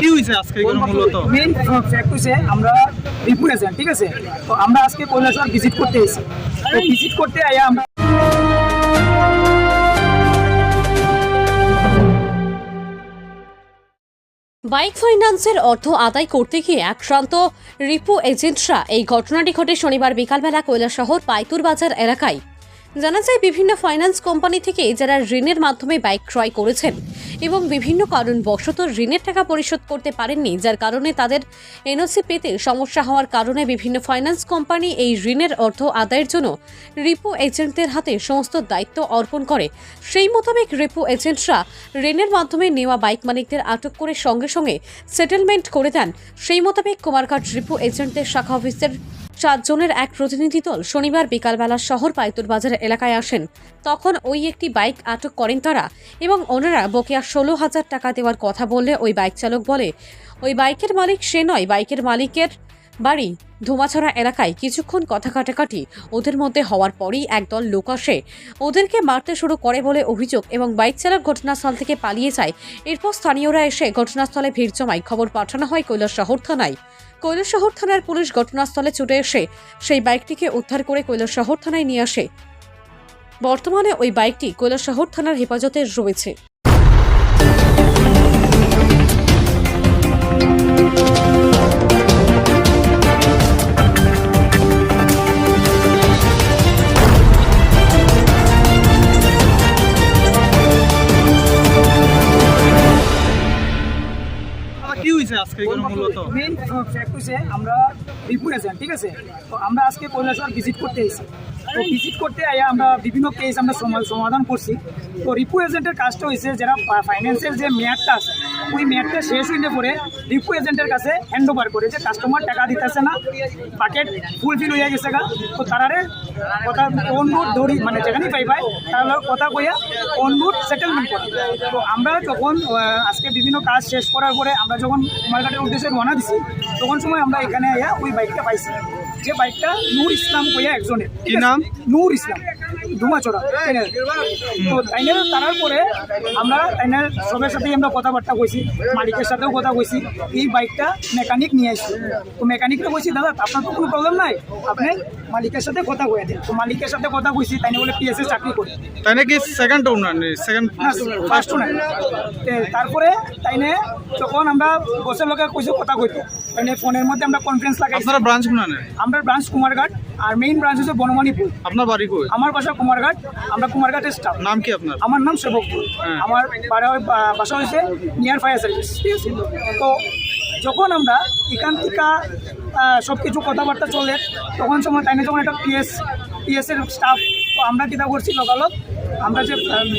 কি হয়েছে আজকে এখানে মূলত? মেইন ফ্যাক্ট হচ্ছে আমরা এজেন্ট ঠিক আছে? তো আমরা আজকে কৈলাসহর ভিজিট করতে এসেছি। তো ভিজিট করতে আয়া আমরা বাইক ফাইন্যান্সের অর্থ আদায় করতে গিয়ে আক্রান্ত রিপু এজেন্টরা। এই ঘটনাটি ঘটে শনিবার বিকালবেলা কৈলাসহর পাইতুর বাজার এলাকায়। জানা যায় বিভিন্ন ফাইন্যান্স কোম্পানি থেকে যারা ঋণের মাধ্যমে বাইক ক্রয় করেছেন এবং বিভিন্ন কারণবশত ঋণের টাকা পরিশোধ করতে পারেননি, যার কারণে তাদের এনওসি পেতে সমস্যা হওয়ার কারণে বিভিন্ন ফাইন্যান্স কোম্পানি এই ঋণের অর্থ আদায়ের জন্য রিপো এজেন্টদের হাতে সমস্ত দায়িত্ব অর্পণ করে। সেই মোতাবেক রিপো এজেন্টরা ঋণের মাধ্যমে নেওয়া বাইক মালিকদের আটক করে সঙ্গে সঙ্গে সেটেলমেন্ট করে দেন। সেই মোতাবেক কুমারঘাট রিপো এজেন্টদের শাখা অফিসের চারজনের এক প্রতিনিধি দল শনিবার বিকালবেলা শহর পাইতুর বাজার এলাকায় আসেন। তখন ওই একটি বাইক আটক করেন তারা এবং ওনারা বকেয়া ষোলো হাজার টাকা দেওয়ার কথা বললে ওই বাইক চালক বলে, ওই বাইকের মালিক সে নয়, বাইকের মালিকের বাড়ি ধুমাছড়া এলাকায়। কিছুক্ষণ কথা কাটাকাটি ওদের মধ্যে হওয়ার পরেই একদল লোক আসে। ওদেরকে মারতে শুরু করে বলে অভিযোগ এবং বাইক চালক ঘটনাস্থল থেকে পালিয়ে যায়। এরপর স্থানীয়রা এসে ঘটনাস্থলে ভিড় জমায়। খবর পাঠানো হয় কৈলাসশহর থানায়। কৈলাসশহর থানার পুলিশ ঘটনাস্থলে ছুটে এসে সেই বাইকটিকে উদ্ধার করে কৈলশহর থানায় নিয়ে আসে। বর্তমানে ওই বাইকটি কৈলশহর থানার হেফাজতে রয়েছে। হয়েছে আজকে মূলত? মেইন ফ্যাক্ট আমরা এজেন্ট ঠিক আছে? তো আমরা আজকে কৈলাসহর ভিজিট করতে এসেছি। তো ভিজিট করতে আয়া আমরা বিভিন্ন কেস আমরা সমাধান করছি। তো রিপু এজেন্টের কাজটা হয়েছে যারা ফাইন্যান্সের যে মেয়াদটা আছে ওই মেয়াদটা শেষ হইলে পরে রিপু এজেন্টের কাছে হ্যান্ড ওভার করে যে কাস্টমার টাকা দিতেছে না বাকেট ফুলফিল হয়ে গেছে গা। তো তারারে কথা অনুরোধ ধরি মানে যেখানেই পাই পাই তারা কথা কইয়া অনুরোধ সেটেলমেন্ট করে। তো আমরা যখন আজকে বিভিন্ন কাজ শেষ করার পরে আমরা যখন কুমারঘাটের উদ্দেশ্যে রওনা দিছি তখন সময় আমরা এখানে আইয়া ওই বাইকটা পাইছি। যে বাইকটা নূর ইসলাম কইয়া একজনের। কি নাম? নূর ইসলাম। ধুমাচড়া তো তাইনের তারার পরে আমরা তাইনের সবের সাথেই আমরা কথাবার্তা কইছি, মালিকের সাথেও কথা কইছি, এই বাইকটা মেকানিক নিয়ে আসছি তো মেকানিকটা কইছি, দাদা, আপনার তো কোনো প্রবলেম নাই। আপনি মালিকের সাথে কথা কয়ে দেন তো মালিকের সাথে কথা কইছি তাইনে বলে পিএসএ চাকরি করি। তাই নাকি সেকেন্ড ওনার সেকেন্ড ফার্স্ট নাই তারপরে তাইনে যখন আমরা বসের লোকে কইছি কথা কইতো। তাইনে ফোনের মধ্যে আমরা কনফারেন্স লাগাইছি। আপনারা ব্রাঞ্চ কোনা আমরা ব্রাঞ্চ কুমারঘাট আর মেইন ব্রাঞ্চ হচ্ছে বনমানীপুর আপনার বাড়ি কই? আমার বাসা কুমারঘাট আমরা কুমারঘাটের স্টাফ নাম কি আপনার? আমার নাম সেবকপুর হ্যাঁ। আমার বাড়া বাসা হয়েছে নিয়ার ফায়ার সার্ভিস তো যখন আমরা এখান থেকে সব কিছু কথাবার্তা চলে। তখন সময় তাই যখন একটা পিএস পিএসের স্টাফ তো আমরা কিতা করছি লোকালত আমরা যে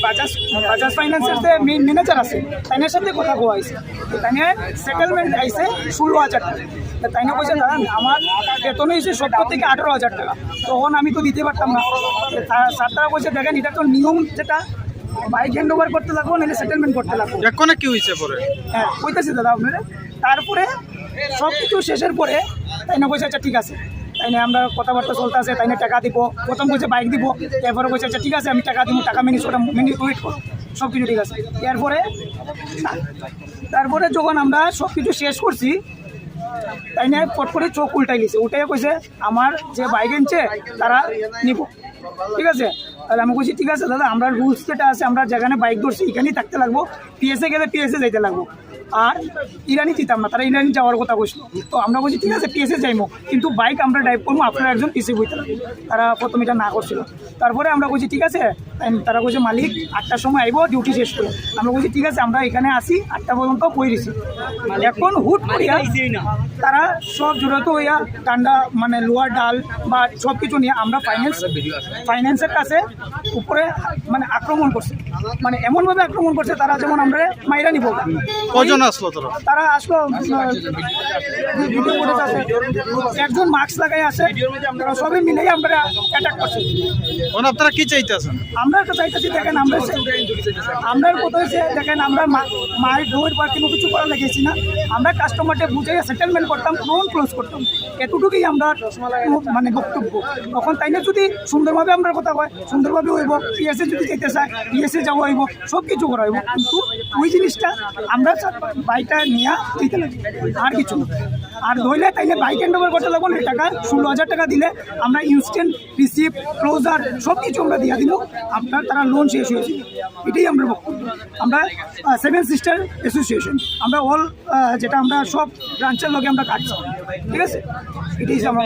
বাজাজ বাজাজ ফাইন্যান্সের যে মেইন ম্যানেজার আছে তাইনের সাথে কথা কোয়া হয়েছে তাইনে সেটেলমেন্ট আইছে ষোলো হাজার টাকা। তাইনে কইছে দাদা আমার বেতন হয়েছে সত্তর থেকে আঠারো হাজার টাকা। তখন আমি তো দিতে পারতাম না। স্যার তারা কইছে দেখেন এটা তো নিয়ম যেটা বাইক হ্যান্ড ওভার করতে লাগবো নাহলে সেটেলমেন্ট করতে লাগবো। এখনে কি হয়েছে পরে? হ্যাঁ কইতেছি দাদা আপনারা। তারপরে সব কিছু শেষের পরে তাই না? কইছে আচ্ছা ঠিক আছে। তাই না, আমরা কথাবার্তা চলতে আছে তাই না, টাকা দিব। প্রথম কইছে বাইক দিব। এরপরে কইছে আচ্ছা ঠিক আছে, আমি টাকা দিব, টাকা মিনিট ওটা মিনিট ওয়েট করো। সব কিছু ঠিক আছে। এরপরে তারপরে যখন আমরা সব কিছু শেষ করছি, তাই না পট করে চোখ উল্টাই লিছে উল্টাই কইছে, আমার যে বাইক এনছে, তারা নিব। ঠিক আছে? তাহলে আমি বলছি ঠিক আছে দাদা আমরা রুলস যেটা আছে আমরা যেখানে বাইক ধরছি এখানেই থাকতে লাগবো। পিএসএ গেলে পিএসএ যাইতে লাগবো। আর ইরানি দিতাম না তারা ইরানি যাওয়ার কথা কইছিল তো আমরা বলছি ঠিক আছে পিএসএ যাইমো কিন্তু বাইক আমরা ড্রাইভ করব আপনারা একজন পিসি বইতে লাগবে। তারা প্রথম এটা না করছিল। তারপরে আমরা বলছি ঠিক আছে তারা বলছে মালিক আটটার সময় আইবো ডিউটি শেষ করে। আমরা বলছি ঠিক আছে আমরা এখানে আসি আটটা পর্যন্ত বই দিছি? এখন হুট করিয়া তারা সব জড়িত হইয়া ঠান্ডা মানে লোয়ার ডাল বা সব কিছু নিয়ে আমরা ফাইন্যান্স ফাইন্যান্সের কাছে উপরে মানে আক্রমণ করছে। মানে এমনভাবে আক্রমণ করছে তারা যেমন আমরা মাইরা নিব কজন আসলো তোরা? তারা আসলো একজন মাস্ক লাগাই আছে সবাই মিলেই আমরা অ্যাটাক করছি। মানে আপনারা কি চাইতেছেন? আমরা একটা চাইতেছি দেখেন আমরা আমরা কথা হয়েছে দেখেন আমরা মায়ের ডোর বা কোনো কিছু করা লেগেছি না। আমরা কাস্টমারকে বুঝে সেটেলমেন্ট করতাম লোন ক্লোজ করতাম। এতটুকুই আমরা মানে বক্তব্য। তখন তাই না যদি সুন্দরভাবে আমরা কথা কয় সুন্দরভাবে হইব পিএসএ যদি যেতে চায় পিএসএ যাওয়া হইব সব কিছু করা হইব। কিন্তু ওই জিনিসটা আমরা বাইকটা নিয়ে দিতে আর কিছু না। আর ধরলে তাইলে বাইক হ্যান্ড ওভার করতে লাগবো টাকা ষোলো হাজার টাকা দিলে আমরা ইনস্ট্যান্ট রিসিপ্ট ক্লোজার সব কিছু আমরা দিয়ে দিব আপনার তারা লোন শেষ হয়েছে। এটাই আমরা বক্তব্য। আমরা সেভেন সিস্টার অ্যাসোসিয়েশন আমরা অল যেটা আমরা সব ব্রাঞ্চের লগে আমরা কাটছি ঠিক আছে? এটাই আমার